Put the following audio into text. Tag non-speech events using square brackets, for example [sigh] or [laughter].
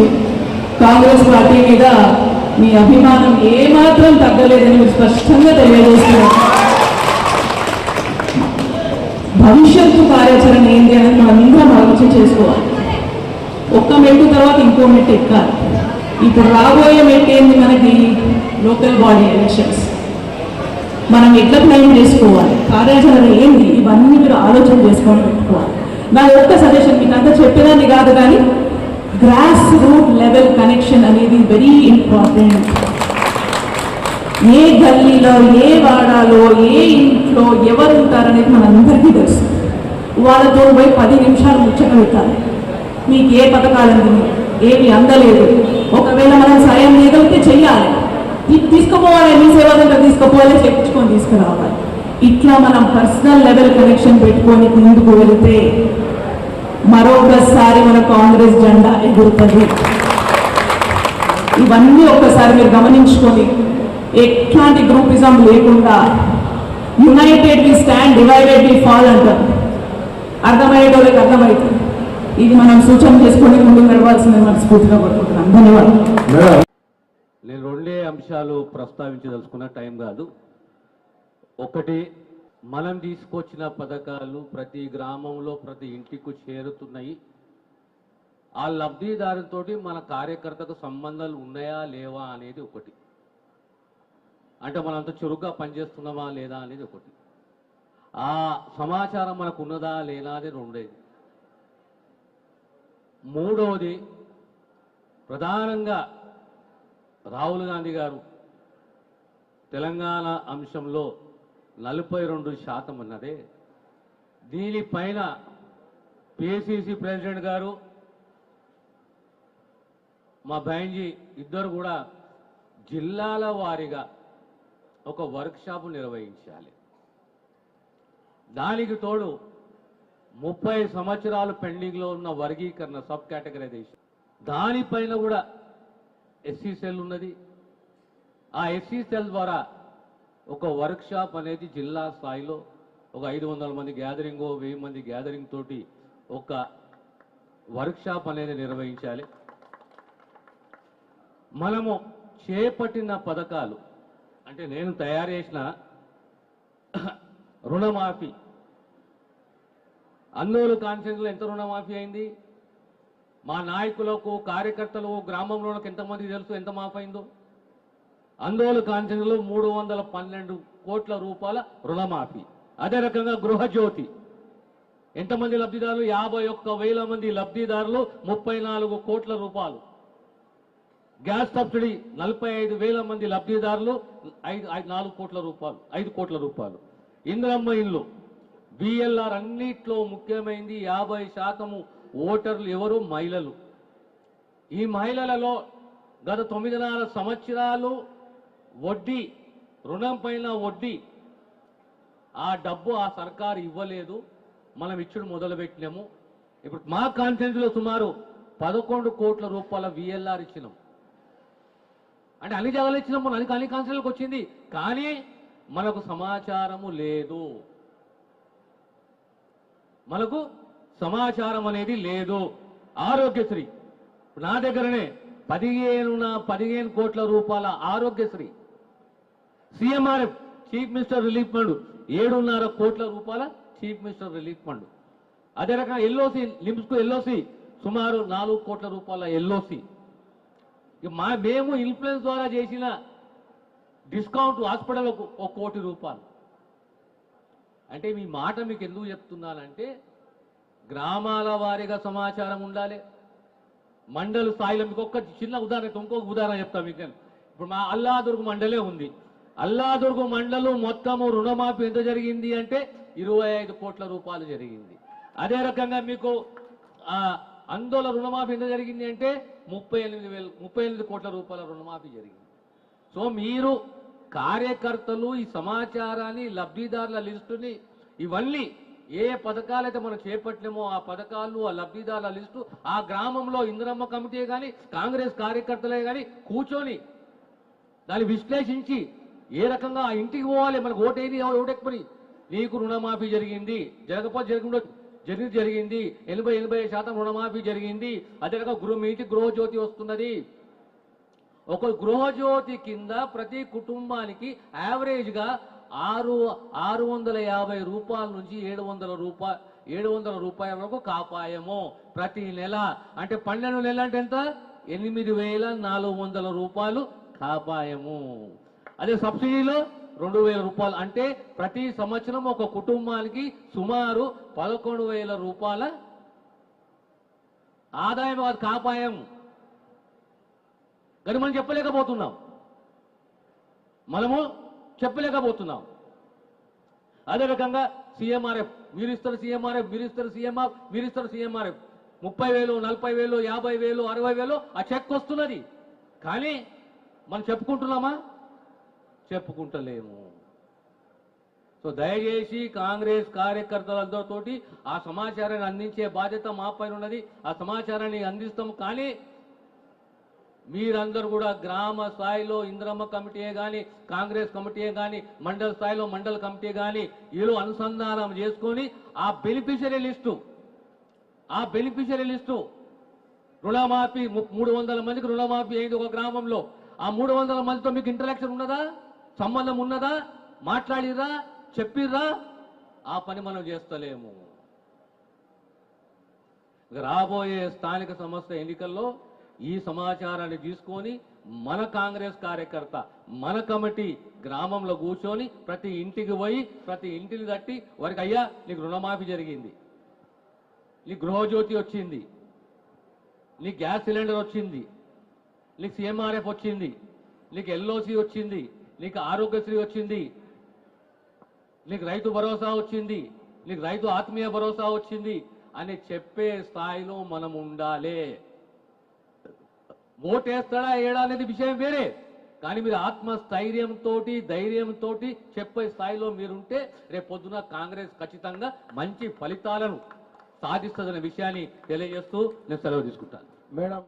ఉంది. కాంగ్రెస్ పార్టీ మీద మీ అభిమానం ఏమాత్రం తగ్గలేదని మీరు స్పష్టంగా తెలియజేస్తున్నారు. భవిష్యత్తు కార్యాచరణ ఏంటి అనేది మనం అందరం ఆలోచన చేసుకోవాలి. ఒక్క మెట్టు తర్వాత ఇంకో మెట్టు ఎక్కాలి. ఇప్పుడు రాబోయే మెట్టు ఏంది మనకి? Local body elections. మనం ఎట్లా ప్లాన్ చేసుకోవాలి? కార్యాచరణ ఏంది? ఇవన్నీ మీరు ఆలోచన చేసుకొని పెట్టుకోవాలి. నా ఒక్క సజెషన్ మీకు అంతా చెప్పేదాన్ని కాదు కానీ గ్రాస్ రూట్ లెవెల్ కనెక్షన్ అనేది వెరీ ఇంపార్టెంట్ ఏ గల్లీలో ఏ వాడాలో ఏ ఇంట్లో ఎవరు ఉంటారనేది మనందరికీ తెలుసు. వాళ్ళతో పోయి పది నిమిషాలు ముచ్చట పెట్టాలి. మీకు ఏ పథకాలు అందినాయి ఏమి అందలేదు. ఒకవేళ మనం సాయం చేయగలిగితే చెయ్యాలి. తీసుకుపోవాలి మీ సేవా తీసుకుపోవాలి చెప్పించుకొని తీసుకురావాలి. ఇట్లా మనం పర్సనల్ లెవెల్ కనెక్షన్ పెట్టుకొని ముందుకు వెళితే మరొకసారి మనం జెండా ఎగురుతుంది ఇవన్నీ ఒక్కసారి మీరు గమనించుకొని ఎట్లాంటి గ్రూపిజం లేకుండా united we stand divided we fall అంటారు. అర్థమయ్యేటోళ్ళకి అర్థమవుతుంది. ఇది మనం సూచన చేసుకొని ముందుకు నడవాల్సిందని మనస్ఫూర్తిగా కోరుకుంటున్నాను ధన్యవాదాలు. నేను రెండే అంశాలు ప్రస్తావించదలుచుకున్న టైం కాదు. ఒకటి మనం తీసుకొచ్చిన పథకాలు ప్రతి గ్రామంలో ప్రతి ఇంటికి చేరుతున్నాయి. ఆ లబ్ధిదారుతోటి మన కార్యకర్తకు సంబంధాలు ఉన్నాయా లేవా అనేది ఒకటి. అంటే మనం అంత చురుగ్గా పనిచేస్తున్నామా లేదా అనేది ఒకటి. ఆ సమాచారం మనకు ఉన్నదా లేదా అనేది రెండేది. మూడవది ప్రధానంగా రాహుల్ గాంధీ గారు తెలంగాణ అంశంలో నలభై రెండు శాతం ఉన్నదే దీనిపైన పిసిసి ప్రెసిడెంట్ గారు మా బైంజీ ఇద్దరు కూడా జిల్లాల వారీగా ఒక వర్క్షాప్ నిర్వహించాలి. దానికి తోడు ముప్పై సంవత్సరాలు పెండింగ్లో ఉన్న వర్గీకరణ సబ్ కేటగరైజేషన్. దానిపైన కూడా ఎస్సీ సెల్ ఉన్నది. ఆ ఎస్సీ సెల్ ద్వారా ఒక వర్క్షాప్ అనేది జిల్లా స్థాయిలో ఒక ఐదు వందల మంది గ్యాదరింగ్ వెయ్యి మంది గ్యాదరింగ్ తోటి ఒక వర్క్షాప్ అనేది నిర్వహించాలి. మనము చేపట్టిన పథకాలు. అంటే నేను తయారు చేసిన [coughs] రుణమాఫీ. అన్నోలు కాన్ఫరెన్స్లో ఎంత రుణమాఫీ అయింది? మా నాయకులకు కార్యకర్తలు గ్రామంలోకి ఎంతమంది తెలుసు ఎంత మాఫ్ అయిందో? అందోలు కాన్ఫరెన్స్లో మూడు వందల పన్నెండు కోట్ల రూపాయల రుణమాఫీ. అదే రకంగా గృహజ్యోతి. ఎంతమంది లబ్ధిదారులు? యాభై ఒక్క వేల మంది లబ్ధిదారులు ముప్పై నాలుగు కోట్ల రూపాయలు. గ్యాస్ సబ్సిడీ నలభై ఐదు వేల మంది లబ్ధిదారులు ఐదు ఐదు నాలుగు కోట్ల రూపాయలు ఐదు కోట్ల రూపాయలు. ఇందిరమ్మ ఇల్లు. బిఎల్ఆర్ అన్నిట్లో ముఖ్యమైనది యాభై శాతము ఓటర్లు ఎవరు? మహిళలు. ఈ మహిళలలో గత తొమ్మిదిన్నర సంవత్సరాలు వడ్డీ రుణం పైన వడ్డీ. ఆ డబ్బు ఆ సర్కారు ఇవ్వలేదు. మనం ఇచ్చుడు మొదలుపెట్టినాము. ఇప్పుడు మా కాన్ఫిడెన్స్లో సుమారు పదకొండు కోట్ల రూపాయల విఎల్ఆర్ ఇచ్చినాం. అంటే అన్ని జాగాలు ఇచ్చినప్పుడు మనం అన్ని అన్ని వచ్చింది. కానీ మనకు సమాచారము లేదు. మనకు సమాచారం అనేది లేదు. ఆరోగ్యశ్రీ. నా దగ్గరనే పదిహేను పదిహేను కోట్ల రూపాయల Aarogyasri. CMRF chief minister relief fund ఏడున్నర కోట్ల రూపాయల చీఫ్ మినిస్టర్ రిలీఫ్ ఫండ్. అదే రకంగా ఎల్ఓసి లిమ్స్కు ఎల్ఓసి సుమారు నాలుగు కోట్ల రూపాయల ఎల్ఓసి. మా మేము ఇన్ఫ్లుయెన్స్ ద్వారా చేసిన డిస్కౌంట్ హాస్పిటల్ ఒక కోటి రూపాయలు. అంటే మీ మాట మీకు ఎందుకు చెప్తున్నానంటే గ్రామాల వారీగా సమాచారం ఉండాలి. మండల స్థాయిలో మీకు ఒక్క చిన్న ఉదాహరణ ఇంకొక ఉదాహరణ చెప్తాను మీకు నేను. ఇప్పుడు మా అల్లాదుర్గు మండలే ఉంది. అల్లాదుర్గు మండలం మొత్తము రుణమాఫీ ఎంత జరిగింది అంటే ఇరవై ఐదు కోట్ల రూపాయలు జరిగింది. అదే రకంగా మీకు ఆ, రుణమాఫీ ఎంత జరిగింది అంటే ముప్పై ఎనిమిది వేల ముప్పై ఎనిమిది కోట్ల రూపాయల రుణమాఫీ జరిగింది. సో మీరు కార్యకర్తలు ఈ సమాచారాన్ని లబ్ధిదారుల లిస్టుని ఇవన్నీ ఏ పథకాలైతే మనం చేపట్టలేమో ఆ పథకాలు ఆ లబ్ధిదారుల లిస్టు ఆ గ్రామంలో ఇందిరమ్మ కమిటీ కానీ కాంగ్రెస్ కార్యకర్తలే కానీ కూర్చొని దాన్ని విశ్లేషించి ఏ రకంగా ఆ ఇంటికి పోవాలి మనకు ఓటేది ఓటెక్కుని నీకు రుణమాఫీ జరిగింది జరగకపోతే జరగకుండా జరిగి జరిగింది. ఎనభై ఎనభై శాతం రుణమాఫీ జరిగింది. అదే గృహ మీటి గృహజ్యోతి వస్తున్నది. ఒక గృహజ్యోతి కింద ప్రతి కుటుంబానికి యావరేజ్గా ఆరు ఆరు వందల యాభై రూపాయల నుంచి ఏడు వందల రూపాయ ఏడు వందల రూపాయల వరకు కాపాయము ప్రతి నెల. అంటే పన్నెండు నెల అంటే ఎంత? ఎనిమిది వేల నాలుగు వందల రూపాయలు కాపాయము. అదే సబ్సిడీలో రెండు వేల రూపాయలు. అంటే ప్రతి సంవత్సరం ఒక కుటుంబానికి సుమారు పదకొండు వేల రూపాయల ఆదాయం అది కాపాయం. కానీ మనం చెప్పలేకపోతున్నాం. మనము చెప్పలేకపోతున్నాం. అదే రకంగా సీఎంఆర్ఎఫ్ మీరు ఇస్తారు సీఎంఆర్ఎఫ్ మీరు ఇస్తారు సీఎంఆర్ మీరు ఇస్తారు సీఎంఆర్ఎఫ్. ముప్పై వేలు నలభై వేలు యాభై వేలు అరవై వేలు ఆ చెక్ వస్తున్నది. కానీ మనం చెప్పుకుంటున్నామా? చెప్పుకుంటలేము. సో దయచేసి కాంగ్రెస్ కార్యకర్తలందరితోటి ఆ సమాచారాన్ని అందించే బాధ్యత మా పైన ఉన్నది. ఆ సమాచారాన్ని అందిస్తాం కానీ మీరందరూ కూడా గ్రామ స్థాయిలో ఇంద్రమ్మ కమిటీయే కానీ కాంగ్రెస్ కమిటీయే కానీ మండల స్థాయిలో మండల కమిటీ కానీ వీళ్ళు అనుసంధానం చేసుకొని ఆ బెనిఫిషరీ లిస్టు ఆ బెనిఫిషరీ లిస్టు రుణమాఫీ మూడు వందల మందికి రుణమాఫీ అయింది ఒక గ్రామంలో. ఆ మూడు వందల మందితో మీకు ఇంటరాక్షన్ ఉన్నదా? సంబంధం ఉన్నదా? మాట్లాడిరా చెప్పిర్రా? ఆ పని మనం చేస్తలేము. రాబోయే స్థానిక సంస్థ ఎన్నికల్లో ఈ సమాచారాన్ని తీసుకొని మన కాంగ్రెస్ కార్యకర్త మన కమిటీ గ్రామంలో కూర్చొని ప్రతి ఇంటికి పోయి ప్రతి ఇంటిని తట్టి వారికి అయ్యా నీకు రుణమాఫీ జరిగింది. నీ గృహజ్యోతి వచ్చింది. నీ గ్యాస్ సిలిండర్ వచ్చింది. నీకు సీఎంఆర్ఎఫ్ వచ్చింది. నీకు ఎల్ఓసి వచ్చింది. నీకు ఆరోగ్యశ్రీ వచ్చింది నీకు రైతు భరోసా వచ్చింది నీకు రైతు ఆత్మీయ భరోసా వచ్చింది అని చెప్పే స్థాయిలో మనం ఉండాలి. ఓటేస్తాడా ఏడా అనేది విషయం వేరే. కానీ మీరు ఆత్మస్థైర్యంతో ధైర్యంతో చెప్పే స్థాయిలో మీరుంటే రేపు పొద్దున కాంగ్రెస్ ఖచ్చితంగా మంచి ఫలితాలను సాధిస్తుందనే విషయాన్ని తెలియజేస్తూ నేను సెలవు తీసుకుంటాను. మేడం